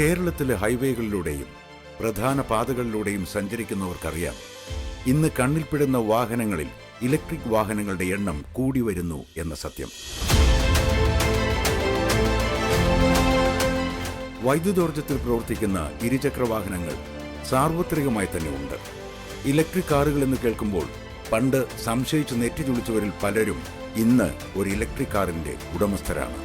കേരളത്തിലെ ഹൈവേകളിലൂടെയും പ്രധാന പാതകളിലൂടെയും സഞ്ചരിക്കുന്നവർക്കറിയാം. ഇന്ന് കണ്ണിൽപ്പെടുന്ന വാഹനങ്ങളിൽ ഇലക്ട്രിക് വാഹനങ്ങളുടെ എണ്ണം കൂടി വരുന്നു എന്ന സത്യം. വൈദ്യുതോർജത്തിൽ പ്രവർത്തിക്കുന്ന ഇരുചക്ര വാഹനങ്ങൾ സാർവത്രികമായി തന്നെ ഉണ്ട് ഇലക്ട്രിക് കാറുകൾ എന്ന് കേൾക്കുമ്പോൾ പണ്ട് സംശയിച്ച് നെറ്റിചുളിച്ചവരിൽ പലരും ഇന്ന് ഒരു ഇലക്ട്രിക് കാറിന്റെ ഉടമസ്ഥരാണ്.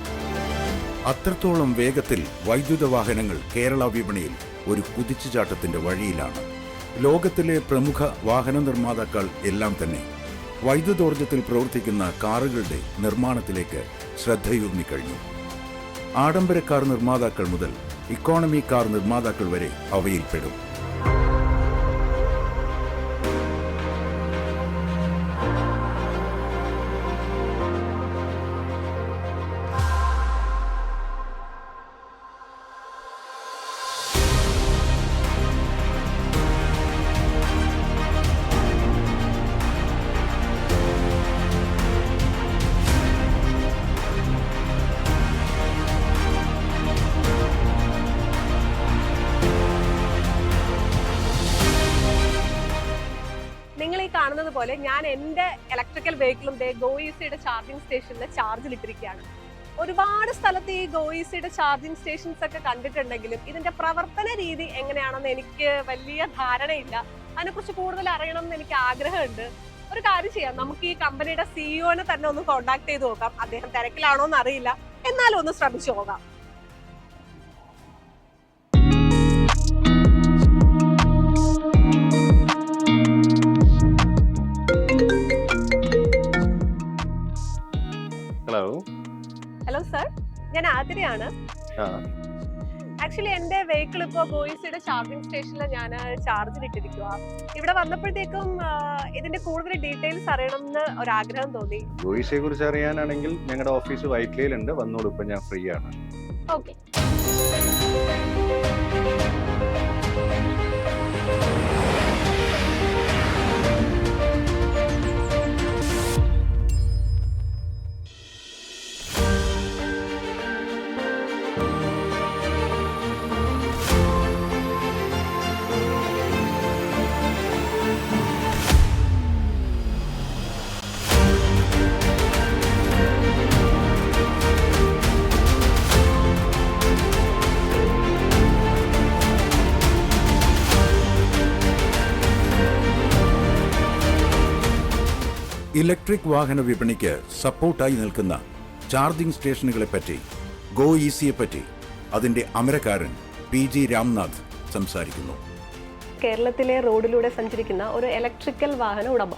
അത്രത്തോളം വേഗത്തിൽ വൈദ്യുത വാഹനങ്ങൾ കേരള വിപണിയിൽ ഒരു കുതിച്ചുചാട്ടത്തിന്റെ വഴിയിലാണ്. ലോകത്തിലെ പ്രമുഖ വാഹന നിർമ്മാതാക്കൾ എല്ലാം തന്നെ വൈദ്യുതോർജത്തിൽ പ്രവർത്തിക്കുന്ന കാറുകളുടെ നിർമ്മാണത്തിലേക്ക് ശ്രദ്ധയൂർന്നിക്കഴിഞ്ഞു ആഡംബര കാർ നിർമ്മാതാക്കൾ മുതൽ ഇക്കോണമി കാർ നിർമ്മാതാക്കൾ വരെ അവയിൽപ്പെടും. കാണുന്നത് പോലെ ഞാൻ എന്റെ ഇലക്ട്രിക്കൽ വെഹിക്കിളും ദേ ഗോയിസിയുടെ ചാർജിങ് സ്റ്റേഷനിൽ ചാർജിൽ ഇട്ടിരിക്കുകയാണ്. ഒരുപാട് സ്ഥലത്ത് ഈ ഗോയിസിയുടെ ചാർജിങ് സ്റ്റേഷൻസ് ഒക്കെ കണ്ടിട്ടുണ്ടെങ്കിലും ഇതിന്റെ പ്രവർത്തന രീതി എങ്ങനെയാണെന്ന് എനിക്ക് വലിയ ധാരണയില്ല. അതിനെക്കുറിച്ച് കൂടുതൽ അറിയണം എന്ന് എനിക്ക് ആഗ്രഹമുണ്ട്. ഒരു കാര്യം ചെയ്യാം. നമുക്ക് ഈ കമ്പനിയുടെ സിഇഒനെ തന്നെ ഒന്ന് കോൺടാക്ട് ചെയ്ത് നോക്കാം. അദ്ദേഹം തിരക്കിലാണോ എന്ന് അറിയില്ല. എന്നാലും ഒന്ന് ശ്രമിച്ചു നോക്കാം. ഹലോ ഹലോ സർ ഞാൻ ആതിരയാണ്. ആക്ച്വലി എന്റെ വെഹിക്കിൾ ഇപ്പോ ബോയ്സിയുടെ ചാർജിങ് സ്റ്റേഷനിൽ ഞാൻ ചാർജിൽ ഇട്ടിരിക്കുക ഇവിടെ വന്നപ്പോഴത്തേക്കും ഇതിന്റെ കൂടുതൽ ഡീറ്റെയിൽസ് അറിയണം എന്ന് ഒരാഗ്രഹം തോന്നി. ബോയ്സിയെ കുറിച്ച് അറിയാനാണെങ്കിൽ ഞങ്ങളുടെ ഓഫീസ് വൈറ്റ്ലയിലുണ്ട്. വന്നോളൂ ഇപ്പൊ ഞാൻ ഫ്രീ ആണ് ഓക്കെ ഇലക്ട്രിക് വാഹന വിപണിക്ക് സപ്പോർട്ടായി നിൽക്കുന്ന ചാർജിംഗ് സ്റ്റേഷനുകളെ പറ്റി ഗോ ഈസിയെ പറ്റി അതിന്റെ അമരക്കാരൻ പി ജി രാംനാഥ് സംസാരിക്കുന്നു. കേരളത്തിലെ റോഡിലൂടെ സഞ്ചരിക്കുന്ന ഒരു ഇലക്ട്രിക്കൽ വാഹന ഉടമ.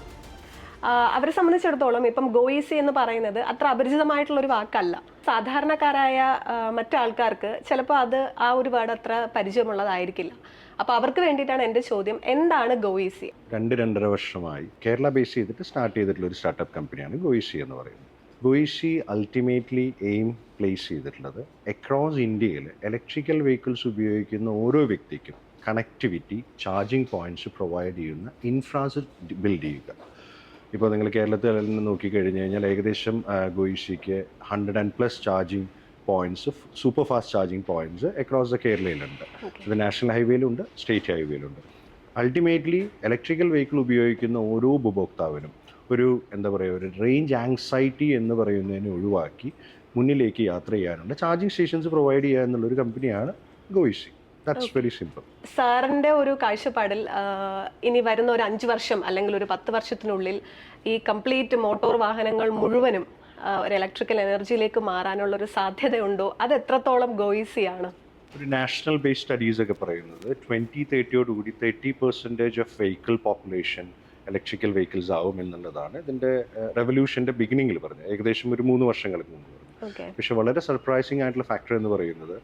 അവരെ സംബന്ധിച്ചിടത്തോളം ഇപ്പം ഗോയിസി എന്ന് പറയുന്നത് അത്ര അപരിചിതമായിട്ടുള്ള ഒരു വാക്കല്ല. സാധാരണക്കാരായ മറ്റു മറ്റാൾക്കാർക്ക് ചിലപ്പോൾ അത് ആ ഒരു വേർഡ് അത്ര പരിചയമുള്ളതായിരിക്കില്ല. അപ്പോൾ അവർക്ക് വേണ്ടിയിട്ടാണ് എന്റെ ചോദ്യം എന്താണ് ഗോയിസി? രണ്ട് രണ്ടര വർഷമായി കേരള ബേസ് ചെയ്തിട്ട് സ്റ്റാർട്ട് ചെയ്തിട്ടുള്ള ഒരു സ്റ്റാർട്ടപ്പ് കമ്പനിയാണ് ഗോയിസി എന്ന് പറയുന്നത്. ഗോയിഷി അൾട്ടിമേറ്റ്ലി എയിം പ്ലേസ് ചെയ്തിട്ടുള്ളത് അക്രോസ് ഇന്ത്യയിൽ ഇലക്ട്രിക്കൽ വെഹിക്കിൾസ് ഉപയോഗിക്കുന്ന ഓരോ വ്യക്തിക്കും കണക്ടിവിറ്റി ചാർജിങ് പോയിന്റ്സ് പ്രൊവൈഡ് ചെയ്യുന്ന ഇൻഫ്രാസ്ട്രക്ചർ ബിൽഡ് ചെയ്യുക. ഇപ്പോൾ നിങ്ങൾ കേരളത്തിൽ നോക്കിക്കഴിഞ്ഞ് കഴിഞ്ഞാൽ ഏകദേശം ഗോയിഷിക്ക് hundred and plus charging points super fast charging points across the കേരളയിലുണ്ട് ഇത് നാഷണൽ ഹൈവേയിലുണ്ട് സ്റ്റേറ്റ് ഹൈവേയിലുണ്ട് അൾട്ടിമേറ്റ്ലി ഇലക്ട്രിക്കൽ വെഹിക്കിൾ ഉപയോഗിക്കുന്ന ഓരോ ഉപഭോക്താവിനും ഒരു എന്താ പറയുക ഒരു റേഞ്ച് ആങ്സൈറ്റി എന്ന് പറയുന്നതിനെ ഒഴിവാക്കി മുന്നിലേക്ക് യാത്ര ചെയ്യാനുണ്ട്. ചാർജിങ് സ്റ്റേഷൻസ് പ്രൊവൈഡ് ചെയ്യുക എന്നുള്ളൊരു കമ്പനിയാണ് ഗോയിസി ദാറ്റ്സ് വെരി സിമ്പിൾ സാറിന്റെ ഒരു കാഴ്ചപ്പാടിൽ ഇനി വരുന്ന ഒരു അഞ്ച് വർഷം അല്ലെങ്കിൽ ഒരു പത്ത് വർഷത്തിനുള്ളിൽ ഈ കംപ്ലീറ്റ് മോട്ടോർ വാഹനങ്ങൾ മുഴുവനും ഒരു ഇലക്ട്രിക്കൽ എനർജിയിലേക്ക് മാറാനുള്ള ഒരു സാധ്യതയുണ്ടോ? അത് എത്രത്തോളം ഗോയിസിയാണ്? ഒരു നാഷണൽ ബേസ് സ്റ്റഡീസ് ഒക്കെ പറയുന്നത് twenty തേർട്ടിയോടുകൂടി thirty percentage of vehicle population electrical vehicles ആവും എന്നുള്ളതാണ്. ഇതിന്റെ റെവല്യൂഷന്റെ ബിഗിനിങ്ങിൽ പറഞ്ഞത്. ഏകദേശം ഒരു മൂന്ന് വർഷങ്ങൾക്ക് മുമ്പ് പറഞ്ഞു പക്ഷെ വളരെ സർപ്രൈസിങ് ആയിട്ടുള്ള ഫാക്ടർ എന്ന് പറയുന്നത്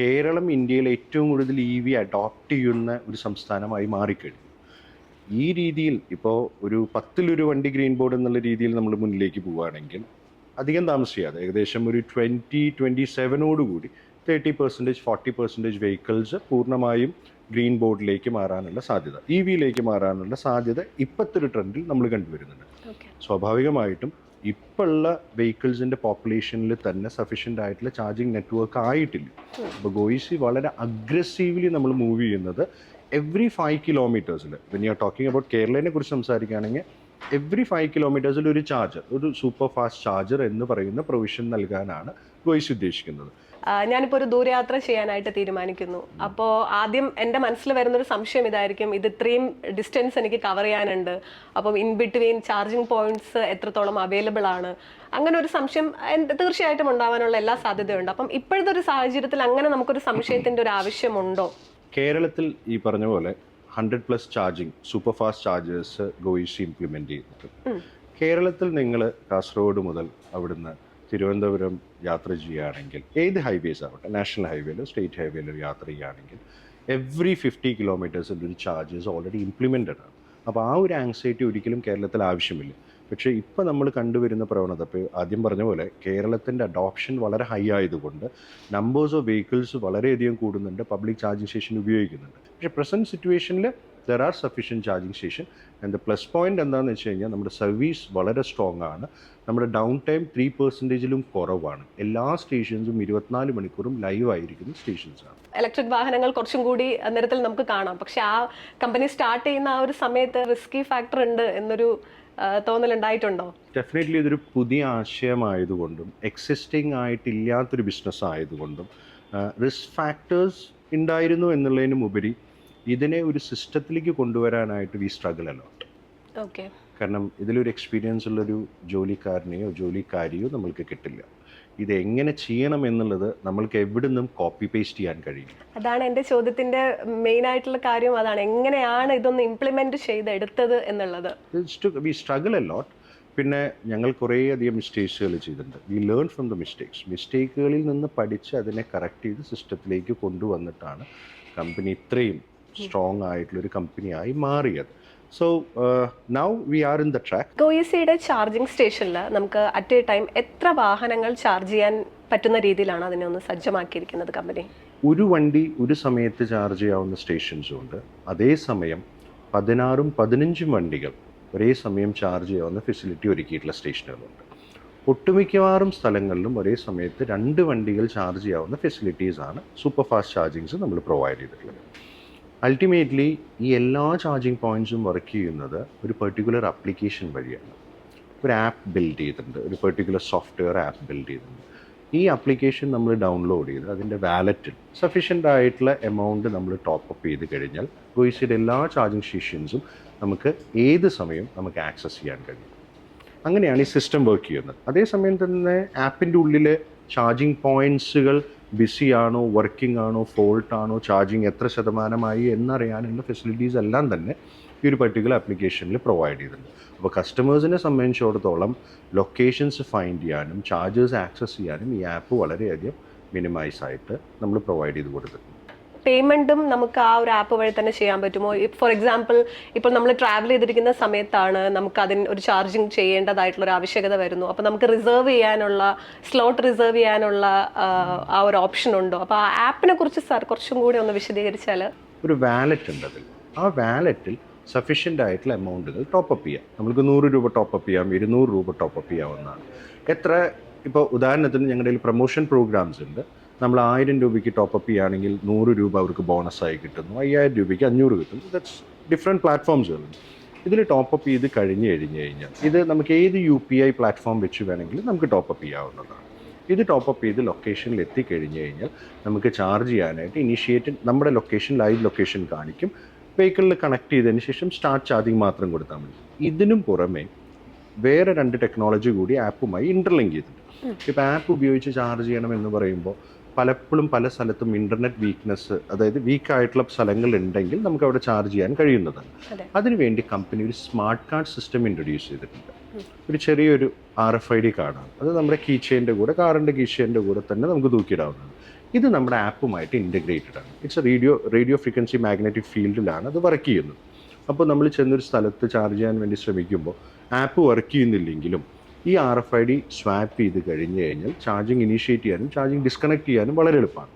കേരളം ഇന്ത്യയിൽ ഏറ്റവും കൂടുതൽ ഇ വി അഡോപ്റ്റ് ചെയ്യുന്ന ഒരു സംസ്ഥാനമായി മാറിക്കഴിഞ്ഞു. ഈ രീതിയിൽ ഇപ്പോൾ ഒരു പത്തിലൊരു വണ്ടി ഗ്രീൻ ബോർഡ് എന്നുള്ള രീതിയിൽ നമ്മൾ മുന്നിലേക്ക് പോവുകയാണെങ്കിൽ അധികം താമസിയാതെ. ഏകദേശം ഒരു twenty twenty സെവനോടുകൂടി thirty percentage forty percentage vehicles പൂർണമായും ഗ്രീൻ ബോർഡിലേക്ക് മാറാനുള്ള സാധ്യത. ഇ വിയിലേക്ക് മാറാനുള്ള സാധ്യത ഇപ്പോഴത്തെ ഒരു ട്രെൻഡിൽ നമ്മൾ കണ്ടുവരുന്നുണ്ട്. സ്വാഭാവികമായിട്ടും ഇപ്പോഴുള്ള വെഹിക്കിൾസിന്റെ പോപ്പുലേഷനിൽ തന്നെ സഫീഷ്യന്റ് ആയിട്ടുള്ള ചാർജിങ് നെറ്റ്വർക്ക് ആയിട്ടില്ല. അപ്പോൾ ഗോയിസി വളരെ അഗ്രസീവ്ലി നമ്മൾ മൂവ് ചെയ്യുന്നത് every five കിലോമീറ്റേഴ്സിൽ when you are talking about കേരളേനെ കുറിച്ച് സംസാരിക്കുകയാണെങ്കിൽ എവറി ഫൈവ് കിലോമീറ്റേഴ്സിൽ ഒരു ചാർജർ ഒരു സൂപ്പർ ഫാസ്റ്റ് ചാർജർ എന്ന് പറയുന്ന പ്രൊവിഷൻ നൽകാനാണ് വോയിസ് ഉദ്ദേശിക്കുന്നത്. ഞാനിപ്പോൾ ഒരു ദൂരയാത്ര ചെയ്യാനായിട്ട് തീരുമാനിക്കുന്നു. അപ്പോൾ ആദ്യം എന്റെ മനസ്സിൽ വരുന്നൊരു സംശയം ഇതായിരിക്കും ഇത് ഇത്രയും ഡിസ്റ്റൻസ് എനിക്ക് കവർ ചെയ്യാനുണ്ട്. അപ്പം ഇൻ ബിറ്റ്വീൻ ചാർജിങ് പോയിന്റ്സ് എത്രത്തോളം അവൈലബിൾ ആണ്? അങ്ങനെ ഒരു സംശയം തീർച്ചയായിട്ടും ഉണ്ടാവാനുള്ള എല്ലാ സാധ്യതയുണ്ട്. അപ്പം ഇപ്പോഴത്തെ ഒരു സാഹചര്യത്തിൽ അങ്ങനെ നമുക്കൊരു സംശയത്തിന്റെ ഒരു ആവശ്യമുണ്ടോ? കേരളത്തിൽ ഈ പറഞ്ഞ പോലെ hundred plus charging super fast chargers GoEC implement ചെയ്യുന്നത്. കേരളത്തിൽ നിങ്ങൾ കാസർഗോഡ് മുതൽ അവിടുന്ന് തിരുവനന്തപുരം യാത്ര ചെയ്യുകയാണെങ്കിൽ ഏത് ഹൈവേസ് ആവട്ടെ നാഷണൽ ഹൈവേയിലോ സ്റ്റേറ്റ് ഹൈവേയിലോ യാത്ര ചെയ്യുകയാണെങ്കിൽ എവറി ഫിഫ്റ്റി കിലോമീറ്റേഴ്സിൽ ഒരു ചാർജസ് ഓൾറെഡി ഇംപ്ലിമെന്റഡ് ആണ്. അപ്പോൾ ആ ഒരു ആങ്സൈറ്റി ഒരിക്കലും കേരളത്തിൽ ആവശ്യമില്ല. പക്ഷേ ഇപ്പോൾ നമ്മൾ കണ്ടുവരുന്ന പ്രവണത ഇപ്പോൾ ആദ്യം പറഞ്ഞ പോലെ കേരളത്തിന്റെ അഡോപ്ഷൻ വളരെ ഹൈ ആയതുകൊണ്ട് നമ്പേഴ്സ് ഓഫ് വെഹിക്കിൾസ് വളരെയധികം കൂടുന്നുണ്ട് പബ്ലിക് ചാർജിങ് സ്റ്റേഷൻ ഉപയോഗിക്കുന്നുണ്ട്. പക്ഷേ പ്രസന്റ് സിറ്റുവേഷനിൽ there are sufficient charging station and plus point എന്താണെന്ന് വെച്ച് കഴിഞ്ഞാൽ നമ്മുടെ സർവീസ് വളരെ സ്ട്രോങ് ആണ്. നമ്മുടെ ഡൗൺ ടൈം ത്രീ പെർസെന്റേജിലും കുറവാണ്. എല്ലാ സ്റ്റേഷൻസും ഇരുപത്തിനാല് മണിക്കൂറും ലൈവ് ആയിരിക്കുന്ന സ്റ്റേഷൻസ് ആണ്. ഇലക്ട്രിക് വാഹനങ്ങൾ കുറച്ചും കൂടി നിരത്തിൽ നമുക്ക് കാണാം. പക്ഷേ ആ കമ്പനി സ്റ്റാർട്ട് ചെയ്യുന്ന ആ ഒരു സമയത്ത് റിസ്കി ഫാക്ടർ ഉണ്ട് എന്നൊരു തോന്നലുണ്ടായിട്ടുണ്ടോ? ഡെഫിനറ്റ്ലി ഇതൊരു പുതിയ ആശയമായതുകൊണ്ടും എക്സിസ്റ്റിംഗ് ആയിട്ടില്ലാത്തൊരു ബിസിനസ് ആയതുകൊണ്ടും റിസ്ക് ഫാക്ടേഴ്സ് ഉണ്ടായിരുന്നു എന്നുള്ളതിനും ഉപരി ഇതിനെ ഒരു സിസ്റ്റത്തിലേക്ക് കൊണ്ടുവരാനായിട്ട് വി സ്ട്രഗിൾ അലോട്ട് ഓക്കെ കാരണം ഇതിലൊരു എക്സ്പീരിയൻസ് ഉള്ളൊരു ജോലിക്കാരനെയോ ജോലിക്കാരിയോ നമ്മൾക്ക് കിട്ടില്ല. ഇത് എങ്ങനെ ചെയ്യണം എന്നുള്ളത് നമ്മൾക്ക് എവിടെ നിന്നും കോപ്പി പേസ്റ്റ് ചെയ്യാൻ കഴിയും അതാണ് എന്റെ ചോദ്യത്തിന്റെ മെയിൻ ആയിട്ടുള്ള കാര്യം. അതാണ് എങ്ങനെയാണ് ഇതൊന്ന് ഇംപ്ലിമെന്റ് ചെയ്തെടുത്തത് എന്നുള്ളത്. വി സ്ട്രഗിൾ എ ലോട്ട് പിന്നെ ഞങ്ങൾ കുറേയധികം മിസ്റ്റേക്സുകൾ ചെയ്തിട്ടുണ്ട്. We learn from the mistakes മിസ്റ്റേക്കുകളിൽ നിന്ന് പഠിച്ച് അതിനെ കറക്റ്റ് ചെയ്ത് സിസ്റ്റത്തിലേക്ക് കൊണ്ടുവന്നിട്ടാണ് കമ്പനി ഇത്രയും സ്ട്രോങ് ആയിട്ടുള്ളൊരു കമ്പനിയായി മാറിയത്. So now we are in the track ഗോയിസിയുടെ charging സ്റ്റേഷനിൽ നമുക്ക് അറ്റ് എ ടൈം എത്ര വാഹനങ്ങൾ ചാർജ് ചെയ്യാൻ പറ്റുന്ന രീതിയിലാണ് അതിനെ ഒന്ന് സജ്ജമാക്കിയിരിക്കുന്നത് കമ്പനി ഒരു വണ്ടി ഒരു സമയത്ത് ചാർജ് ചെയ്യാവുന്ന സ്റ്റേഷൻസും ഉണ്ട്. അതേസമയം പതിനാറും പതിനഞ്ചും വണ്ടികൾ ഒരേ സമയം ചാർജ് ചെയ്യാവുന്ന ഫെസിലിറ്റി ഒരുക്കിയിട്ടുള്ള സ്റ്റേഷനുകളുണ്ട് ഒട്ടുമിക്കവാറും സ്ഥലങ്ങളിലും ഒരേ സമയത്ത് രണ്ട് വണ്ടികൾ ചാർജ് ചെയ്യാവുന്ന ഫെസിലിറ്റീസാണ് സൂപ്പർ ഫാസ്റ്റ് ചാർജിങ്സ് നമ്മൾ പ്രൊവൈഡ് ചെയ്തിട്ടുള്ളത്. അൾട്ടിമേറ്റ്ലി ഈ എല്ലാ ചാർജിങ് പോയിന്റ്സും വർക്ക് ചെയ്യുന്നത് ഒരു പെർട്ടിക്കുലർ ആപ്ലിക്കേഷൻ വഴിയാണ്. ഒരു ആപ്പ് ബിൽഡ് ചെയ്തിട്ടുണ്ട്. ഒരു പെർട്ടിക്കുലർ സോഫ്റ്റ്വെയർ ആപ്പ് ബിൽഡ് ചെയ്തിട്ടുണ്ട്. ഈ ആപ്ലിക്കേഷൻ നമ്മൾ ഡൗൺലോഡ് ചെയ്ത് അതിന്റെ വാലറ്റിൽ സഫീഷ്യന്റ് ആയിട്ടുള്ള എമൗണ്ട് നമ്മൾ ടോപ്പ് അപ്പ് ചെയ്ത് കഴിഞ്ഞാൽ ഗോയിസിയുടെ എല്ലാ ചാർജിങ് സ്റ്റേഷൻസും നമുക്ക് ഏത് സമയം നമുക്ക് ആക്സസ് ചെയ്യാൻ കഴിയും. അങ്ങനെയാണ് ഈ സിസ്റ്റം വർക്ക് ചെയ്യുന്നത്. അതേസമയം തന്നെ ആപ്പിന്റെ ഉള്ളിൽ ചാർജിങ് പോയിന്റ്സുകൾ ബിസി ആണോ വർക്കിംഗ് ആണോ ഫോൾട്ട് ആണോ ചാർജിങ് എത്ര ശതമാനമായി എന്നറിയാനുള്ള ഫെസിലിറ്റീസ് എല്ലാം തന്നെ ഈ ഒരു പർട്ടിക്കുലർ ആപ്ലിക്കേഷനിൽ പ്രൊവൈഡ് ചെയ്തിട്ടുണ്ട്. അപ്പോൾ കസ്റ്റമേഴ്സിനെ സംബന്ധിച്ചിടത്തോളം ലൊക്കേഷൻസ് ഫൈൻഡ് ചെയ്യാനും ചാർജേഴ്സ് ആക്സസ് ചെയ്യാനും ഈ ആപ്പ് വളരെയധികം മിനിമൈസ് ആയിട്ട് നമ്മൾ പ്രൊവൈഡ് ചെയ്ത് കൊടുത്തിട്ടുണ്ട്. പേയ്മെന്റും നമുക്ക് ആ ഒരു ആപ്പ് വഴി തന്നെ ചെയ്യാൻ പറ്റുമോ? ഫോർ എക്സാമ്പിൾ ഇപ്പോൾ നമ്മൾ ട്രാവൽ ചെയ്തിരിക്കുന്ന സമയത്താണ് നമുക്ക് അതിന് ഒരു ചാർജിങ് ചെയ്യേണ്ടതായിട്ടുള്ള ഒരു ആവശ്യകത വരുന്നു. അപ്പോൾ നമുക്ക് റിസർവ് ചെയ്യാനുള്ള സ്ലോട്ട് റിസർവ് ചെയ്യാനുള്ള ആ, ആ ഒരു ഓപ്ഷൻ ഉണ്ടോ? അപ്പോൾ ആ ആപ്പിനെ കുറിച്ച് സാർ കുറച്ചും കൂടി ഒന്ന് വിശദീകരിച്ചാൽ ഒരു വാലറ്റ് ഉണ്ട് അതിൽ ആ വാലറ്റിൽ സഫീഷ്യന്റ് ആയിട്ടുള്ള എമൗണ്ടുകൾ ടോപ്പപ്പ് ചെയ്യാം. നമുക്ക് നൂറ് രൂപ ടോപ്പപ്പ് ചെയ്യാം ഇരുന്നൂറ് രൂപ ടോപ്പപ്പ് എന്നാണ് എത്ര ഇപ്പോൾ ഉദാഹരണത്തിന് ഞങ്ങളുടെ പ്രൊമോഷൻ പ്രോഗ്രാംസ് ഉണ്ട്. നമ്മൾ ആയിരം രൂപയ്ക്ക് ടോപ്പ് അപ്പ് ചെയ്യുകയാണെങ്കിൽ നൂറ് രൂപ അവർക്ക് ബോണസായി കിട്ടുന്നു. അയ്യായിരം രൂപയ്ക്ക് അഞ്ഞൂറ് കിട്ടും ദറ്റ്സ് ഡിഫറെന്റ് പ്ലാറ്റ്ഫോംസുകളുണ്ട് ഇതിൽ ടോപ്പ് അപ്പ് ചെയ്ത് കഴിഞ്ഞ് കഴിഞ്ഞ് കഴിഞ്ഞാൽ ഇത് നമുക്ക് ഏത് യു പി ഐ പ്ലാറ്റ്ഫോം വെച്ച് വേണമെങ്കിലും നമുക്ക് ടോപ്പ് അപ്പ് ചെയ്യാവുന്നതാണ്. ഇത് ടോപ്പ് അപ്പ് ചെയ്ത് ലൊക്കേഷനിൽ എത്തിക്കഴിഞ്ഞ് കഴിഞ്ഞാൽ നമുക്ക് ചാർജ് ചെയ്യാനായിട്ട് ഇനിഷ്യേറ്റ് നമ്മുടെ ലൊക്കേഷൻ ലൈവ് ലൊക്കേഷൻ കാണിക്കും. വെഹിക്കിളിൽ കണക്ട് ചെയ്തതിന് ശേഷം സ്റ്റാർട്ട് ചാർജിങ് മാത്രം കൊടുത്താൽ മതി. ഇതിനും പുറമെ വേറെ രണ്ട് ടെക്നോളജി കൂടി ആപ്പുമായി ഇന്റർലിങ്ക് ചെയ്തിട്ടുണ്ട്. ഇപ്പോൾ ആപ്പ് ഉപയോഗിച്ച് ചാർജ് ചെയ്യണം എന്ന് പറയുമ്പോൾ പലപ്പോഴും പല സ്ഥലത്തും ഇന്റർനെറ്റ് വീക്ക്നെസ് അതായത് വീക്ക് ആയിട്ടുള്ള സ്ഥലങ്ങൾ ഉണ്ടെങ്കിൽ നമുക്ക് അവിടെ ചാർജ് ചെയ്യാൻ കഴിയുന്നതാണ് അതിനുവേണ്ടി കമ്പനി ഒരു സ്മാർട്ട് കാർഡ് സിസ്റ്റം ഇൻട്രൊഡ്യൂസ് ചെയ്തിട്ടുണ്ട്. ഒരു ചെറിയൊരു ആർ എഫ് ഐ ഡി കാർഡാണ് അത് നമ്മുടെ കീ ചെയിന്റെ കൂടെ കാറിന്റെ കീ ചെയിന്റെ കൂടെ തന്നെ നമുക്ക് തൂക്കിയിടാവുന്നതാണ്. ഇത് നമ്മുടെ ആപ്പുമായിട്ട് ഇന്റഗ്രേറ്റഡ് ആണ്. It's radio radio frequency magnetic ഫീൽഡിലാണ് അത് വർക്ക് ചെയ്യുന്നത്. അപ്പോൾ നമ്മൾ ചെന്നൊരു സ്ഥലത്ത് ചാർജ് ചെയ്യാൻ വേണ്ടി ശ്രമിക്കുമ്പോൾ ആപ്പ് വർക്ക് ചെയ്യുന്നില്ലെങ്കിലും ഈ R F I D swap ചെയ്ത് കഴിഞ്ഞ് കഴിഞ്ഞാൽ ചാർജിങ് ഇനീഷ്യേറ്റ് ചെയ്യാനും ചാർജിങ് ഡിസ്കണക്ട് ചെയ്യാനും വളരെ എളുപ്പമാണ്.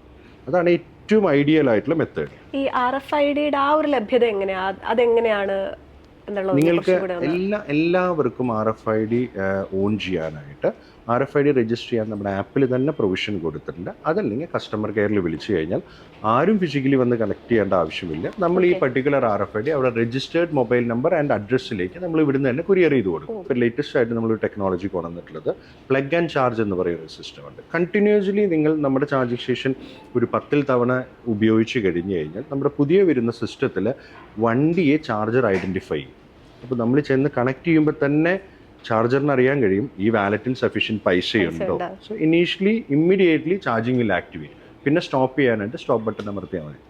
അതാണ് ഏറ്റവും ഐഡിയൽ ആയിട്ടുള്ള മെത്തേഡ് ഈ ആർ എഫ് ഐ ഡിയുടെ ആ ഒരു ലഭ്യത എങ്ങനെയാ? അതെങ്ങനെയാണ് നിങ്ങൾക്ക് എല്ലാ എല്ലാവർക്കും R F I D on ചെയ്യാനായിട്ട് R F I D register ചെയ്യാൻ നമ്മുടെ ആപ്പിൽ തന്നെ പ്രൊവിഷൻ കൊടുത്തിട്ടുണ്ട്. അതല്ലെങ്കിൽ കസ്റ്റമർ കെയറിൽ വിളിച്ചു കഴിഞ്ഞാൽ ആരും ഫിസിക്കലി വന്ന് കണക്ട് ചെയ്യേണ്ട ആവശ്യമില്ല. നമ്മൾ ഈ particular R F I D അവിടെ രജിസ്റ്റേർഡ് മൊബൈൽ നമ്പർ ആൻഡ് അഡ്രസ്സിലേക്ക് നമ്മൾ ഇവിടുന്ന് തന്നെ കൊറിയർ ചെയ്ത് കൊടുക്കും. ഇപ്പോൾ ലേറ്റസ്റ്റ് ആയിട്ട് നമ്മൾ ടെക്നോളജി കൊണ്ടുവന്നിട്ടുള്ളത് പ്ലഗ് ആൻഡ് ചാർജ് എന്ന് പറയുന്ന ഒരു സിസ്റ്റം ഉണ്ട്. കണ്ടിന്യൂസ്ലി നിങ്ങൾ നമ്മുടെ ചാർജിങ് സ്റ്റേഷൻ ഒരു പത്തിൽ തവണ ഉപയോഗിച്ച് കഴിഞ്ഞ് കഴിഞ്ഞാൽ നമ്മുടെ പുതിയ വരുന്ന സിസ്റ്റത്തിൽ വണ്ടിയെ ചാർജർ ഐഡന്റിഫൈ ചെയ്യും. അപ്പോൾ നമ്മൾ ചെന്ന് കണക്ട് ചെയ്യുമ്പോൾ തന്നെ ചാർജറിന് അറിയാൻ കഴിയും. ഈ വാലറ്റിൽ സഫീഷ്യന്റ് പൈസയുണ്ടോ? ഉണ്ടോ? So initially immediately charging will activate പിന്നെ സ്റ്റോപ്പ് ചെയ്യാനായിട്ട് സ്റ്റോപ്പ് ബട്ടൺ അമർത്തിയാൽ മതി.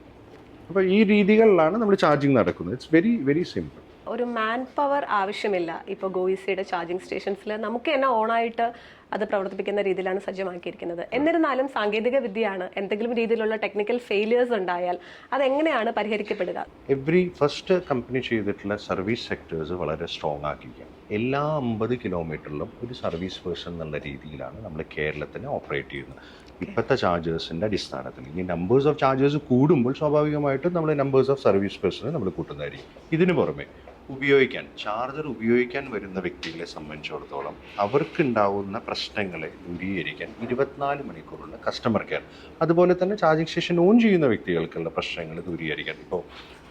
അപ്പോൾ ഈ രീതികളിലാണ് നമ്മൾ ചാർജിങ് നടക്കുന്നത്. ഇറ്റ്സ് വെരി വെരി സിമ്പിൾ ഒരു മാൻ പവർ ആവശ്യമില്ല. ഇപ്പോൾ ഗോയിസയുടെ ചാർജിങ് സ്റ്റേഷൻസിൽ നമുക്ക് തന്നെ ഓണായിട്ട് അത് പ്രവർത്തിപ്പിക്കുന്ന രീതിയിലാണ് സജ്ജമാക്കിയിരിക്കുന്നത്. എന്നിരുന്നാലും സാങ്കേതിക വിദ്യയാണ് എന്തെങ്കിലും രീതിയിലുള്ള ടെക്നിക്കൽ ഫെയിലിയേഴ്സ് ഉണ്ടായാൽ അതെങ്ങനെയാണ് പരിഹരിക്കപ്പെടുക? എവറി ഫസ്റ്റ് കമ്പനി ചെയ്തിട്ടുള്ള സർവീസ് സെക്ടേഴ്സ് വളരെ സ്ട്രോങ് ആക്കിക്കുക എല്ലാ അമ്പത് കിലോമീറ്ററിലും ഒരു സർവീസ് പേഴ്സൺ എന്നുള്ള രീതിയിലാണ് നമ്മൾ കേരളത്തിന് ഓപ്പറേറ്റ് ചെയ്യുന്നത്. ഇപ്പോഴത്തെ ചാർജേഴ്സിന്റെ അടിസ്ഥാനത്തിൽ ഇനി നമ്പേഴ്സ് ഓഫ് ചാർജേഴ്സ് കൂടുമ്പോൾ സ്വാഭാവികമായിട്ടും നമ്മൾ നമ്പേഴ്സ് ഓഫ് സർവീസ് പേഴ്സണെ നമ്മൾ കൂട്ടുന്നതായിരിക്കും. ഇതിനു പുറമെ ഉപയോഗിക്കാൻ ചാർജർ ഉപയോഗിക്കാൻ വരുന്ന വ്യക്തികളെ സംബന്ധിച്ചിടത്തോളം അവർക്കുണ്ടാവുന്ന പ്രശ്നങ്ങളെ ദൂരീകരിക്കാൻ ഇരുപത്തിനാല് മണിക്കൂറുള്ള കസ്റ്റമർ കെയർ അതുപോലെ തന്നെ ചാർജിങ് സ്റ്റേഷൻ ഓൺ ചെയ്യുന്ന വ്യക്തികൾക്കുള്ള പ്രശ്നങ്ങൾ ദൂരീകരിക്കാൻ. ഇപ്പോൾ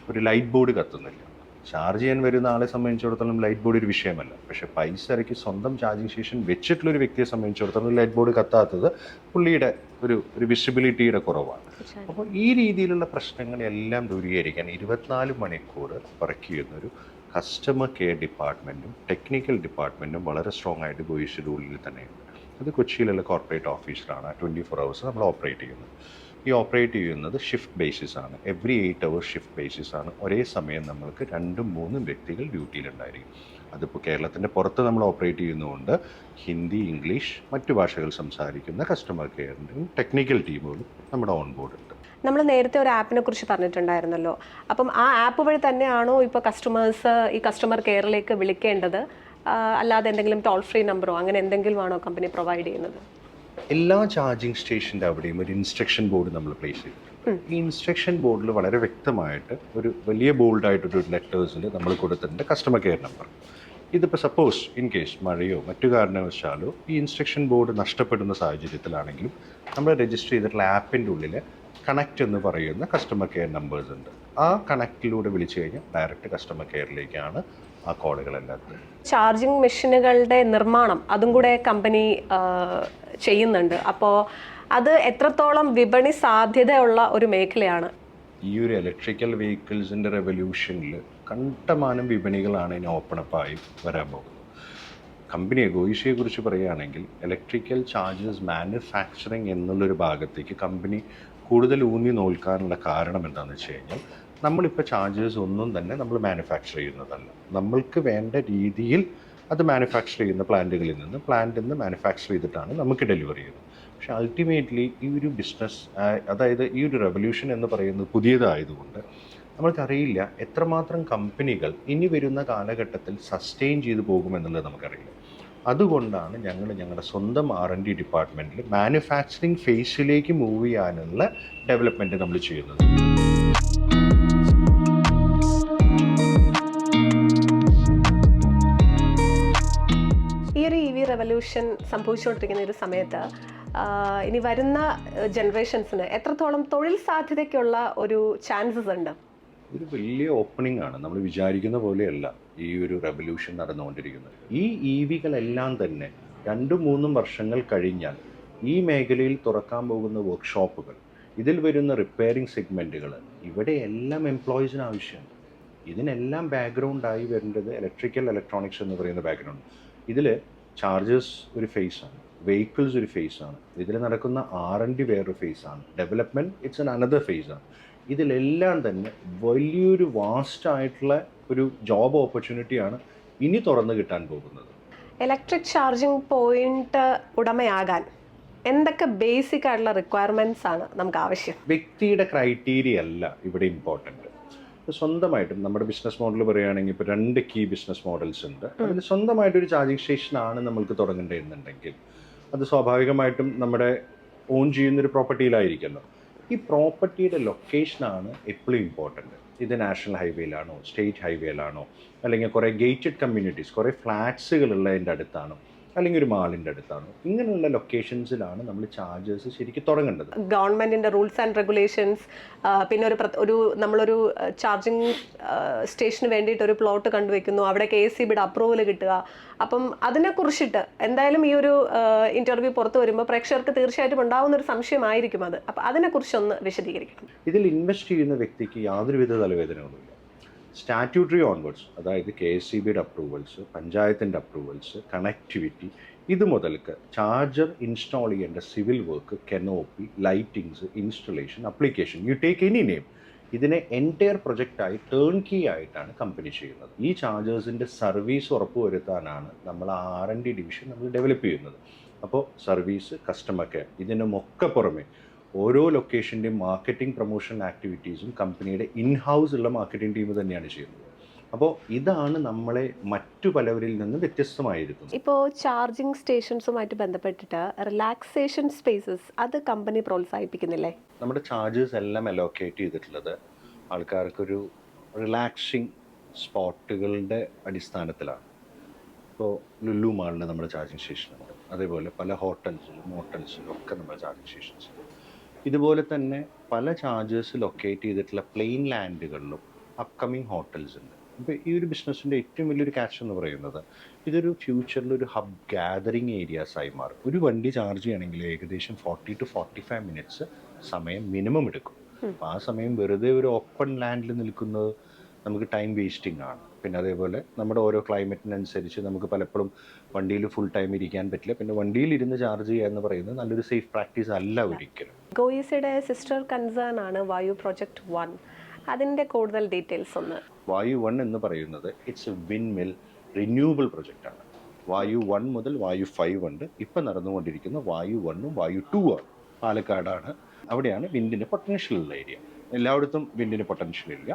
ഒരു ലൈറ്റ് ബോർഡ് കത്തുന്നില്ല. ചാർജ് ചെയ്യാൻ വരുന്ന ആളെ സംബന്ധിച്ചിടത്തോളം ലൈറ്റ് ബോർഡ് ഒരു വിഷയമല്ല. പക്ഷേ പൈസ ഇറക്കി സ്വന്തം ചാർജിങ് സ്റ്റേഷൻ വെച്ചിട്ടുള്ള ഒരു വ്യക്തിയെ സംബന്ധിച്ചിടത്തോളം ലൈറ്റ് ബോർഡ് കത്താത്തത് പുള്ളിയുടെ ഒരു ഒരു വിസിബിലിറ്റിയുടെ കുറവാണ്. അപ്പോൾ ഈ രീതിയിലുള്ള പ്രശ്നങ്ങളെല്ലാം ദൂരീകരിക്കാൻ ഇരുപത്തിനാല് മണിക്കൂർ വർക്ക് ചെയ്യുന്ന ഒരു കസ്റ്റമർ കെയർ ഡിപ്പാർട്ട്മെന്റും ടെക്നിക്കൽ ഡിപ്പാർട്ട്മെന്റും വളരെ സ്ട്രോങ് ആയിട്ട് ഗോയിഷിയുടെ ഉള്ളിൽ തന്നെയുണ്ട്. അത് കൊച്ചിയിലുള്ള കോർപ്പറേറ്റ് ഓഫീസിലാണ് ട്വന്റി ഫോർ ഹവേഴ്സ് നമ്മൾ ഓപ്പറേറ്റ് ചെയ്യുന്നത്. ഈ ഓപ്പറേറ്റ് ചെയ്യുന്നത് ഷിഫ്റ്റ് ബേസിസ് ആണ്. Every eight hours shift basis ആണ്. ഒരേ സമയം നമ്മൾക്ക് രണ്ടും മൂന്നും വ്യക്തികൾ ഡ്യൂട്ടിയിലുണ്ടായിരിക്കും അതിപ്പോൾ കേരളത്തിന്റെ പുറത്ത് നമ്മൾ ഓപ്പറേറ്റ് ചെയ്യുന്നതുകൊണ്ട് ഹിന്ദി ഇംഗ്ലീഷ് മറ്റു ഭാഷകൾ സംസാരിക്കുന്ന കസ്റ്റമർ കെയറിന്റെയും ടെക്നിക്കൽ ടീമുകളും നമ്മുടെ ഓൺ ബോർഡ് ഉണ്ട്. നമ്മൾ നേരത്തെ ഒരു ആപ്പിനെ കുറിച്ച് പറഞ്ഞിട്ടുണ്ടായിരുന്നല്ലോ. അപ്പം ആ ആപ്പ് വഴി തന്നെയാണോ ഇപ്പോൾ കസ്റ്റമേഴ്സ് ഈ കസ്റ്റമർ കെയറിലേക്ക് വിളിക്കേണ്ടത്? അല്ലാതെ എന്തെങ്കിലും ടോൾ ഫ്രീ നമ്പറോ അങ്ങനെ എന്തെങ്കിലും ആണോ കമ്പനി പ്രൊവൈഡ് ചെയ്യുന്നത്? എല്ലാ ചാർജിങ് സ്റ്റേഷന്റെ അവിടെയും ഒരു ഇൻസ്ട്രക്ഷൻ ബോർഡ് നമ്മൾ പ്ലേസ് ചെയ്തിട്ടുണ്ട്. ഈ ഇൻസ്ട്രക്ഷൻ ബോർഡിൽ വളരെ വ്യക്തമായിട്ട് ഒരു വലിയ ബോൾഡായിട്ടൊരു ലെറ്റേഴ്സിൽ നമ്മൾ കൊടുത്തിട്ടുണ്ട് കസ്റ്റമർ കെയർ നമ്പർ ഇതിപ്പോൾ സപ്പോസ് ഇൻ കേസ് മഴയോ മറ്റു കാരണവശാലോ ഈ ഇൻസ്ട്രക്ഷൻ ബോർഡ് നഷ്ടപ്പെടുന്ന സാഹചര്യത്തിലാണെങ്കിലും നമ്മൾ രജിസ്റ്റർ ചെയ്തിട്ടുള്ള ആപ്പിന്റെ ഉള്ളിൽ കണക്റ്റ് എന്ന് പറയുന്ന കസ്റ്റമർ കെയർ നമ്പേഴ്സ് ഉണ്ട്. ആ കണക്റ്റിലൂടെ വിളിച്ചു കഴിഞ്ഞാൽ ഡയറക്റ്റ് കസ്റ്റമർ കെയറിലേക്കാണ് ആ കോളുകളെല്ലാം എല്ലാം ചാർജിങ് മെഷീനുകളുടെ നിർമ്മാണം അതും കൂടെ കമ്പനി ചെയ്യുന്നുണ്ട്. അപ്പോൾ അത് എത്രത്തോളം വിപണി സാധ്യതയുള്ള ഒരു മേഖലയാണ്? ഈ ഒരു ഇലക്ട്രിക്കൽ വെഹിക്കിൾസിന്റെ റെവല്യൂഷനിൽ കണ്ടമാനം വിപണികളാണ് ഇനി ഓപ്പണപ്പായി വരാൻ പോകുന്നത്. കമ്പനി ഗോയിഷയെ കുറിച്ച് പറയുകയാണെങ്കിൽ ഇലക്ട്രിക്കൽ ചാർജസ് മാനുഫാക്ചറിങ് എന്നുള്ളൊരു ഭാഗത്തേക്ക് കമ്പനി കൂടുതൽ ഊന്നി നോൽക്കാനുള്ള കാരണം എന്താണെന്ന് വെച്ച് കഴിഞ്ഞാൽ നമ്മളിപ്പോൾ ചാർജേഴ്സ് ഒന്നും തന്നെ നമ്മൾ മാനുഫാക്ചർ ചെയ്യുന്നതല്ല. നമ്മൾക്ക് വേണ്ട രീതിയിൽ അത് മാനുഫാക്ചർ ചെയ്യുന്ന പ്ലാന്റുകളിൽ നിന്ന് പ്ലാന്റിൽ നിന്ന് മാനുഫാക്ചർ ചെയ്തിട്ടാണ് നമുക്ക് ഡെലിവറി ചെയ്യുന്നത്. പക്ഷേ അൾട്ടിമേറ്റ്ലി ഈ ഒരു ബിസിനസ് അതായത് ഈ ഒരു റെവല്യൂഷൻ എന്ന് പറയുന്നത് പുതിയതായതുകൊണ്ട് നമ്മൾക്കറിയില്ല എത്രമാത്രം കമ്പനികൾ ഇനി വരുന്ന കാലഘട്ടത്തിൽ സസ്റ്റെയിൻ ചെയ്തു പോകുമെന്നുള്ളത് നമുക്കറിയില്ല. അതുകൊണ്ടാണ് ഞങ്ങൾ ഞങ്ങളുടെ സ്വന്തം ആർ എൻ ഡി ഡിപ്പാർട്ട്മെന്റിൽ മാനുഫാക്ചറിങ് ഫേസിലേക്ക് മൂവ് ചെയ്യാനുള്ള ഡെവലപ്മെന്റ് നമ്മൾ ചെയ്യുന്നത്. ഈ ഒരു ഇ വി റെവല്യൂഷൻ സംഭവിച്ചുകൊണ്ടിരിക്കുന്ന ഒരു സമയത്ത് ഇനി വരുന്ന ജനറേഷൻസിന് എത്രത്തോളം തൊഴിൽ സാധ്യതയ്ക്കുള്ള ഒരു ചാൻസസ് ഉണ്ട്? ഒരു വലിയ ഓപ്പണിംഗ് ആണ്. നമ്മൾ വിചാരിക്കുന്ന പോലെയല്ല. ഈ ഒരു റെവല്യൂഷൻ നടന്നുകൊണ്ടിരിക്കുന്നത്. ഈ ഇ വികളെല്ലാം തന്നെ രണ്ടും മൂന്നും വർഷങ്ങൾ കഴിഞ്ഞാൽ ഈ മേഖലയിൽ തുറക്കാൻ പോകുന്ന വർക്ക്ഷോപ്പുകൾ ഇതിൽ വരുന്ന റിപ്പയറിംഗ് സെഗ്മെന്റുകൾ ഇവിടെ എല്ലാം എംപ്ലോയീസിന് ആവശ്യമുണ്ട്. ഇതിനെല്ലാം ബാക്ക്ഗ്രൗണ്ടായി വരേണ്ടത് ഇലക്ട്രിക്കൽ ഇലക്ട്രോണിക്സ് എന്ന് പറയുന്ന ബാക്ക്ഗ്രൗണ്ട് ഇതിൽ ചാർജേഴ്സ് ഒരു ഫേസാണ് വെഹിക്കിൾസ് ഒരു ഫേസാണ് ഇതിൽ നടക്കുന്ന ആർ എൻ ഡി വേറൊരു ഫേസാണ് ഡെവലപ്മെന്റ് ഇറ്റ്സ് എൻ അനദർ ഫേസാണ് ഇതിലെല്ലാം തന്നെ വലിയൊരു വാസ്റ്റ് ആയിട്ടുള്ള ഒരു ജോബ് ഓപ്പർച്യൂണിറ്റിയാണ് ഇനി തുറന്നു കിട്ടാൻ പോകുന്നത്. ഇലക്ട്രിക് ചാർജിംഗ് പോയിന്റ് ഉടമയാകാൻ എന്തൊക്കെ ബേസിക് ആയിട്ടുള്ള റിക്വയർമെന്റ്സ് ആണ് നമുക്ക് ആവശ്യം? വ്യക്തിയുടെ ക്രൈറ്റീരിയ അല്ല ഇവിടെ ഇമ്പോർട്ടന്റ് സ്വന്തമായിട്ടും നമ്മുടെ ബിസിനസ് മോഡൽ പറയുകയാണെങ്കിൽ ഇപ്പോൾ രണ്ട് കീ ബിസിനസ് മോഡൽസ് ഉണ്ട്. അതിൽ സ്വന്തമായിട്ടൊരു ചാർജിങ് സ്റ്റേഷൻ ആണ് നമ്മൾക്ക് തുടങ്ങേണ്ടതെന്നുണ്ടെങ്കിൽ അത് സ്വാഭാവികമായിട്ടും നമ്മുടെ ഓൺ ചെയ്യുന്നൊരു പ്രോപ്പർട്ടിയിലായിരിക്കുന്നു ഈ പ്രോപ്പർട്ടിയുടെ ലൊക്കേഷനാണ് എപ്പോഴും ഇമ്പോർട്ടന്റ് ഇത് നാഷണൽ ഹൈവേയിലാണോ സ്റ്റേറ്റ് ഹൈവേയിലാണോ അല്ലെങ്കിൽ കുറേ ഗേറ്റഡ് കമ്മ്യൂണിറ്റീസ് കുറേ ഫ്ലാറ്റ്സുകളുള്ളതിന്റെ അടുത്താണോ. അല്ലെങ്കിൽ ഒരു മാളിന്റെ അടുത്താണോ. ഇങ്ങനെയുള്ള ലൊക്കേഷൻസിലാണ് നമ്മൾ ചാർജസ് ശരിക്കും തുടങ്ങേണ്ടത്. ഗവൺമെന്റിന്റെ റൂൾസ് ആൻഡ് റെഗുലേഷൻസ് പിന്നെ ഒരു ഒരു നമ്മളൊരു ചാർജിങ് സ്റ്റേഷന് വേണ്ടിയിട്ട് ഒരു പ്ലോട്ട് കണ്ടുവെക്കുന്നു. അവിടെ കെ എസ് സി ബിയുടെ അപ്രൂവൽ കിട്ടുക. അപ്പം അതിനെക്കുറിച്ചിട്ട് എന്തായാലും ഈ ഒരു ഇന്റർവ്യൂ പുറത്തു വരുമ്പോൾ പ്രേക്ഷകർക്ക് തീർച്ചയായിട്ടും ഉണ്ടാവുന്ന ഒരു സംശയമായിരിക്കും അത്. അപ്പം അതിനെക്കുറിച്ചൊന്ന് വിശദീകരിക്കണം. ഇതിൽ ഇൻവെസ്റ്റ് ചെയ്യുന്ന വ്യക്തിക്ക് യാതൊരുവിധ തലവേദനകളുമില്ല. സ്റ്റാറ്റ്യൂട്ടറി ഓൺവേർഡ്സ് അതായത് കെ എസ് സി ബിയുടെ അപ്രൂവൽസ് പഞ്ചായത്തിന്റെ അപ്രൂവൽസ് കണക്ടിവിറ്റി ഇത് മുതൽക്ക് ചാർജർ ഇൻസ്റ്റാൾ ചെയ്യേണ്ട civil work canopy lightings installation application you take any name. ഇതിനെ എന്റയർ പ്രൊജക്റ്റായി ടേൺ കീ ആയിട്ടാണ് കമ്പനി ചെയ്യുന്നത്. ഈ ചാർജേഴ്സിന്റെ സർവീസ് ഉറപ്പുവരുത്താനാണ് നമ്മൾ ആർ എൻ ഡി ഡിവിഷൻ നമ്മൾ ഡെവലപ്പ് ചെയ്യുന്നത്. അപ്പോൾ സർവീസ് കസ്റ്റമർ കെയർ ഇതിനുമൊക്കെ പുറമെ ഓരോ ലൊക്കേഷന്റെയും മാർക്കറ്റിംഗ് പ്രൊമോഷൻ ആക്ടിവിറ്റീസും കമ്പനിയുടെ ഇൻ ഹൗസ് ഉള്ള മാർക്കറ്റിംഗ് ടീം തന്നെയാണ് ചെയ്യുന്നത്. അപ്പോൾ ഇതാണ് നമ്മളെ മറ്റു പലവരിൽ നിന്ന് വ്യത്യസ്തമായിരിക്കുന്നത്. ഇപ്പോൾ ചാർജിങ് സ്റ്റേഷൻസുമായിട്ട് ബന്ധപ്പെട്ടിട്ട് റിലാക്സേഷൻ സ്പേസസ് അത് കമ്പനി പ്രോത്സാഹിപ്പിക്കുന്നില്ലേ? നമ്മുടെ ചാർജസ് എല്ലാം അലോക്കേറ്റ് ചെയ്തിട്ടുള്ളത് ആൾക്കാർക്കൊരു റിലാക്സിങ് സ്പോട്ടുകളുടെ അടിസ്ഥാനത്തിലാണ്. ഇപ്പോൾ ലുലു മാളിൽ നമ്മുടെ ചാർജിങ് സ്റ്റേഷനുണ്ട് അതേപോലെ പല ഹോട്ടൽസിലും മോട്ടൽസിലും ഒക്കെ നമ്മുടെ ചാർജിങ് സ്റ്റേഷൻസ് ഉണ്ട്. ഇതുപോലെ തന്നെ പല ചാർജേഴ്സ് ലൊക്കേറ്റ് ചെയ്തിട്ടുള്ള പ്ലെയിൻ ലാൻഡുകളിലും അപ്കമിങ് ഹോട്ടൽസ് ഉണ്ട്. അപ്പോൾ ഈ ഒരു ബിസിനസ്സിന്റെ ഏറ്റവും വലിയൊരു ക്യാച്ച് എന്ന് പറയുന്നത് ഇതൊരു ഫ്യൂച്ചറിൽ ഒരു ഹബ് ഗാദറിങ് ഏരിയാസ് ആയി മാറും. ഒരു വണ്ടി ചാർജ് ചെയ്യണമെങ്കിൽ ഏകദേശം forty to forty five minutes സമയം മിനിമം എടുക്കും. അപ്പോൾ ആ സമയം വെറുതെ ഒരു ഓപ്പൺ ലാൻഡിൽ നിൽക്കുന്നത് നമുക്ക് ടൈം വേസ്റ്റിംഗ് ആണ്. പിന്നെ അതേപോലെ നമ്മുടെ ഓരോ ക്ലൈമറ്റിനനുസരിച്ച് നമുക്ക് പലപ്പോഴും വണ്ടിയിൽ ഫുൾ ടൈം ഇരിക്കാൻ പറ്റില്ല. പിന്നെ വണ്ടിയിൽ ഇരുന്ന് ചാർജ് ചെയ്യുക എന്ന് പറയുന്നത് നല്ലൊരു സേഫ് പ്രാക്ടീസ് അല്ല ഒരിക്കലും. ഗോയിസയുടെ സിസ്റ്റർ കൺസേൺ ആണ് വായു പ്രൊജക്ട് വൺ അതിന്റെ കൂടുതൽ ഡീറ്റെയിൽസ് ഒന്ന്. വായു വൺ എന്ന് പറയുന്നത് it's a wind mill renewable പ്രൊജക്റ്റാണ് Vayu one മുതൽ വായു ഫൈവ് ഉണ്ട്. ഇപ്പം നടന്നുകൊണ്ടിരിക്കുന്ന വായു വണ്ണും വായു ടു ആണ് പാലക്കാടാണ്. അവിടെയാണ് വിൻഡിന്റെ പൊട്ടൻഷ്യൽ ഉള്ള ഏരിയ എല്ലായിടത്തും വിൻഡിന് പൊട്ടൻഷ്യൽ ഇല്ല.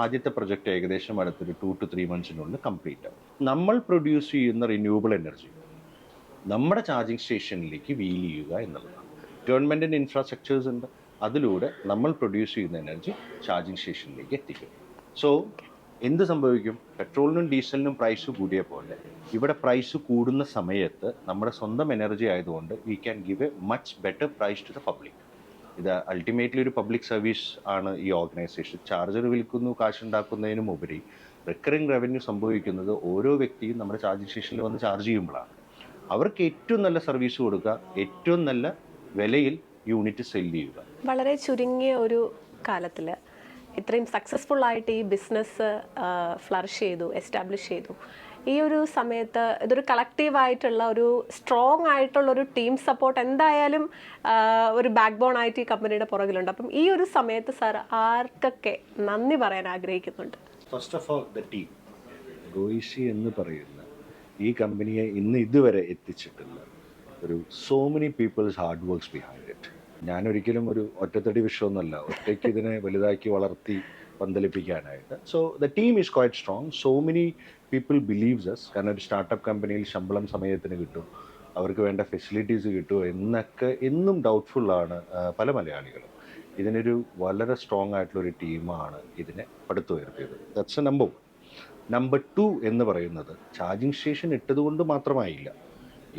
ആദ്യത്തെ പ്രൊജക്റ്റ് ഏകദേശം അടുത്തൊരു ടു ടു ത്രീ മന്ത്സിനുള്ളിൽ കംപ്ലീറ്റ് ആവും. നമ്മൾ പ്രൊഡ്യൂസ് ചെയ്യുന്ന റിന്യൂവബിൾ എനർജി നമ്മുടെ ചാർജിങ് സ്റ്റേഷനിലേക്ക് വീൽ ചെയ്യുക എന്നുള്ളതാണ്. ഗവൺമെന്റിന്റെ ഇൻഫ്രാസ്ട്രക്ചേഴ്സ് ഉണ്ട്. അതിലൂടെ നമ്മൾ പ്രൊഡ്യൂസ് ചെയ്യുന്ന എനർജി ചാർജിങ് സ്റ്റേഷനിലേക്ക് എത്തിക്കും. സോ എന്ത് സംഭവിക്കും? പെട്രോളിനും ഡീസലിനും പ്രൈസ് കൂടിയ പോലെ ഇവിടെ പ്രൈസ് കൂടുന്ന സമയത്ത് നമ്മുടെ സ്വന്തം എനർജി ആയതുകൊണ്ട് we can give a much better price to the public ഇത് അൾട്ടിമേറ്റ്ലി ഒരു പബ്ലിക് സർവീസ് ആണ് ഈ ഓർഗനൈസേഷൻ ചാർജർ വിൽക്കുന്നു കാശുണ്ടാക്കുന്നതിനും ഉപരി റിക്കറിംഗ് റവന്യൂ സംഭവിക്കുന്നത് ഓരോ വ്യക്തിയും നമ്മുടെ ചാർജിങ് സ്റ്റേഷനിൽ വന്ന് ചാർജ് ചെയ്യുമ്പോഴാണ്. അവർക്ക് ഏറ്റവും നല്ല സർവീസ് കൊടുക്കുക ഏറ്റവും നല്ല വിലയിൽ യൂണിറ്റ് സെൽ ചെയ്യുക. വളരെ ചുരുങ്ങിയ ഒരു കാലത്തിൽ ഇത്രയും സക്സസ്ഫുൾ ആയിട്ട് ഈ ബിസിനസ് ഫ്ലറിഷ് ചെയ്തു എസ്റ്റാബ്ലിഷ് ചെയ്തു. ഈ ഒരു സമയത്ത് ഇതൊരു കളക്റ്റീവ് ആയിട്ടുള്ള ഒരു സ്ട്രോങ് ആയിട്ടുള്ള ഒരു ടീം സപ്പോർട്ട് എന്തായാലും ഒരു ബാക്ക് ബോൺ ആയിട്ട് ഈ കമ്പനിയുടെ പുറകിലുണ്ട്. അപ്പം ഈ ഒരു സമയത്ത് സാർ ആർക്കൊക്കെ നന്ദി പറയാൻ ആഗ്രഹിക്കുന്നുണ്ട്? First of all the team GoEC എന്ന് പറയുന്ന ഈ കമ്പനിയെ ഇന്ന് ഇതുവരെ എത്തിച്ചിട്ടുള്ള ഒരു so many peoples hard works behind it ഞാൻ ഒരിക്കലും ഒരു ഒറ്റത്തടി വിഷയമൊന്നുമല്ല. ഒറ്റയ്ക്ക് ഇതിനെ വലുതാക്കി വളർത്തി പന്തലിപ്പിക്കാനായിട്ട്. So the team is quite strong so many people believes S കാരണം ഒരു സ്റ്റാർട്ടപ്പ് കമ്പനിയിൽ ശമ്പളം സമയത്തിന് കിട്ടും. അവർക്ക് വേണ്ട ഫെസിലിറ്റീസ് കിട്ടുമോ എന്നൊക്കെ എന്നും ഡൗട്ട്ഫുള്ളാണ് പല മലയാളികളും. ഇതിനൊരു വളരെ സ്ട്രോങ് ആയിട്ടുള്ള ഒരു ടീമാണ് ഇതിനെ പടുത്തുയർത്തിയത്. That's a number number two എന്ന് പറയുന്നത് ചാർജിങ് സ്റ്റേഷൻ ഇട്ടതുകൊണ്ട് മാത്രമായില്ല.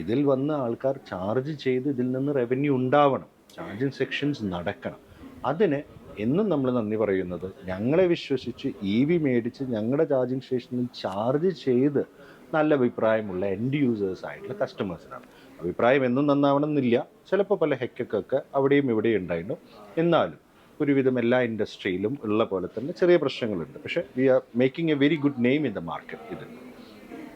ഇതിൽ വന്ന ആൾക്കാർ ചാർജ് ചെയ്ത് ഇതിൽ നിന്ന് റവന്യൂ ഉണ്ടാവണം. ചാർജിങ് സെക്ഷൻസ് നടക്കണം. അതിന് എന്നും നമ്മൾ നന്ദി പറയുന്നത്. ഞങ്ങളെ വിശ്വസിച്ച് ഇ വി മേടിച്ച് ഞങ്ങളുടെ ചാർജിങ് സ്റ്റേഷനിൽ ചാർജ് ചെയ്ത് നല്ല അഭിപ്രായമുള്ള എൻഡ് യൂസേഴ്സ് ആയിട്ടുള്ള കസ്റ്റമേഴ്സിനാണ് അഭിപ്രായം എന്നും നന്നാവണമെന്നില്ല ചിലപ്പോൾ പല ഹെക്കൊക്കെ അവിടെയും ഇവിടെയും ഉണ്ടായിരുന്നു എന്നാലും ഒരുവിധം എല്ലാ ഇൻഡസ്ട്രിയിലും ഉള്ള പോലെ തന്നെ ചെറിയ പ്രശ്നങ്ങളുണ്ട്. പക്ഷേ we are making a very good name in the market ഇതിൽ.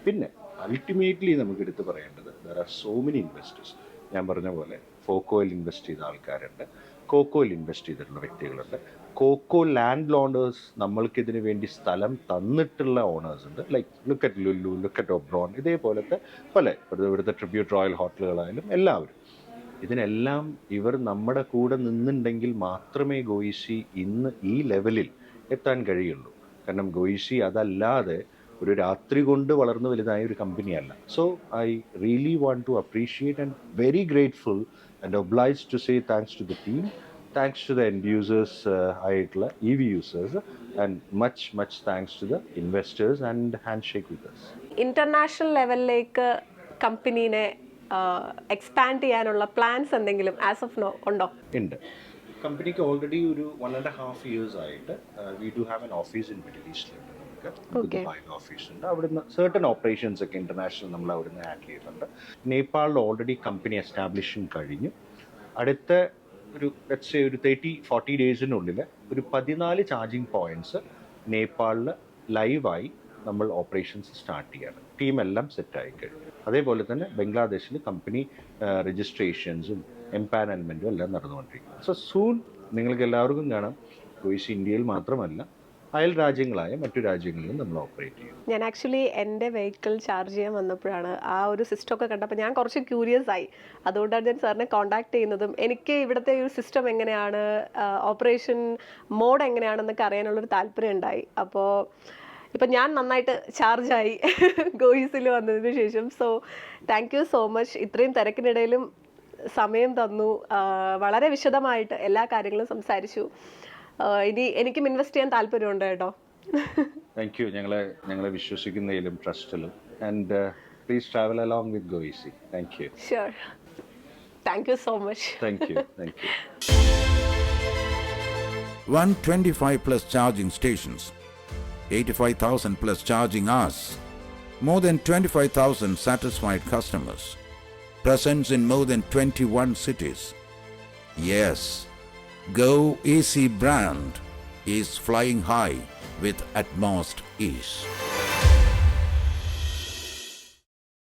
പിന്നെ അൾട്ടിമേറ്റ്ലി നമുക്ക് എടുത്തു പറയേണ്ടത് there are so many investors ഞാൻ പറഞ്ഞ പോലെ ഫോക്കോയിൽ ഇൻവെസ്റ്റ് ചെയ്ത ആൾക്കാരുണ്ട്. കോക്കോയിൽ ഇൻവെസ്റ്റ് ചെയ്തിട്ടുള്ള വ്യക്തികളുണ്ട്. കോക്കോ ലാൻഡ് ലോണേഴ്സ് നമ്മൾക്കിതിന് വേണ്ടി സ്ഥലം തന്നിട്ടുള്ള ഓണേഴ്സ് ഉണ്ട്. Like look at Lulu look at Oberon ഇതേപോലത്തെ പല ഇവിടുത്തെ ട്രിബ്യൂട്ട് റോയൽ ഹോട്ടലുകളായാലും എല്ലാവരും. ഇതിനെല്ലാം ഇവർ നമ്മുടെ കൂടെ നിന്നുണ്ടെങ്കിൽ മാത്രമേ ഗോയിഷി ഇന്ന് ഈ ലെവലിൽ എത്താൻ കഴിയുള്ളൂ. കാരണം ഗോയിഷി അതല്ലാതെ ഒരു രാത്രി കൊണ്ട് വളർന്നു വലുതായ ഒരു കമ്പനിയല്ല. So I really want to appreciate and very grateful and obliged to say thanks to the team thanks to the end users ആയിട്ടുള്ള E V users and much much thanks to the investors and hand shake വിത്തേഴ്സ് international ലെവലിലേക്ക് കമ്പനീനെ expand ചെയ്യാനുള്ള plans എന്തെങ്കിലും as of now ഉണ്ടോ? ഉണ്ട്. കമ്പനിക്ക് already ഒരു one and half years ആയിട്ട് we do have an office in middle ഈസ്റ്റിലുണ്ട് നമുക്ക് ഓഫീസ് ഉണ്ട്. അവിടുന്ന് സെർട്ടൺ ഓപ്പറേഷൻസ് ഒക്കെ ഇന്റർനാഷണൽ നമ്മൾ അവിടുന്ന് ഹാൻഡിൽ ചെയ്യുന്നുണ്ട് നേപ്പാളിൽ ഓൾറെഡി കമ്പനി എസ്റ്റാബ്ലിഷിങ് കഴിഞ്ഞു. അടുത്ത ഒരു ലെറ്റ്സ് ഒരു തേർട്ടി ഫോർട്ടി ഡേയ്സിനുള്ളിൽ ഒരു പതിനാല് ചാർജിങ് പോയിന്റ്സ് നേപ്പാളിൽ ലൈവായി നമ്മൾ ഓപ്പറേഷൻസ് സ്റ്റാർട്ട് ചെയ്യാണ്. ടീം എല്ലാം സെറ്റ് ആയി കഴിഞ്ഞു. അതേപോലെ തന്നെ ബംഗ്ലാദേശിൽ കമ്പനി രജിസ്ട്രേഷൻസും എംപാനൽമെന്റും എല്ലാം നടന്നുകൊണ്ടിരിക്കുന്നു. സോ സൂൺ നിങ്ങൾക്ക് എല്ലാവർക്കും കാണാം. വോയിസ് ഇന്ത്യയിൽ മാത്രമല്ല അയൽ രാജ്യങ്ങളായ മറ്റു രാജ്യങ്ങളിലും നമ്മൾ ഓപ്പറേറ്റ് ചെയ്യും ഞാൻ ആക്ച്വലി എന്റെ വെഹിക്കിൾ ചാർജ് ചെയ്യാൻ വന്നപ്പോഴാണ് ആ ഒരു സിസ്റ്റം ഒക്കെ കണ്ടപ്പോൾ ഞാൻ കുറച്ച് ക്യൂരിയസ് ആയി. അതുകൊണ്ടാണ് ഞാൻ സാറിനെ കോൺടാക്ട് ചെയ്യുന്നതും എനിക്ക് ഇവിടുത്തെ ഒരു സിസ്റ്റം എങ്ങനെയാണ് ഓപ്പറേഷൻ മോഡ് എങ്ങനെയാണെന്നൊക്കെ അറിയാനുള്ളൊരു താല്പര്യം ഉണ്ടായി. അപ്പോൾ ഇപ്പം ഞാൻ നന്നായിട്ട് ചാർജായി ഗോയിസിൽ വന്നതിന് ശേഷം. So thank you so much ഇത്രയും തിരക്കിനിടയിലും സമയം തന്നു. വളരെ വിശദമായിട്ട് എല്ലാ കാര്യങ്ങളും സംസാരിച്ചു. ഇനി എനിക്കും ഇൻവെസ്റ്റ് ചെയ്യാൻ താല്പര്യമുണ്ട് കേട്ടോ. താങ്ക് യു ഞങ്ങളെ ഞങ്ങളെ വിശ്വസിക്കുന്നതിലും ട്രസ്റ്റിലും. And please travel along with GoEC thank you sure thank you so much thank you thank you 125 plus charging stations, 85,000 plus charging hours, more than 25,000 satisfied customers, presence in more than 21 cities. Yes, Go AC brand is flying high with utmost ease.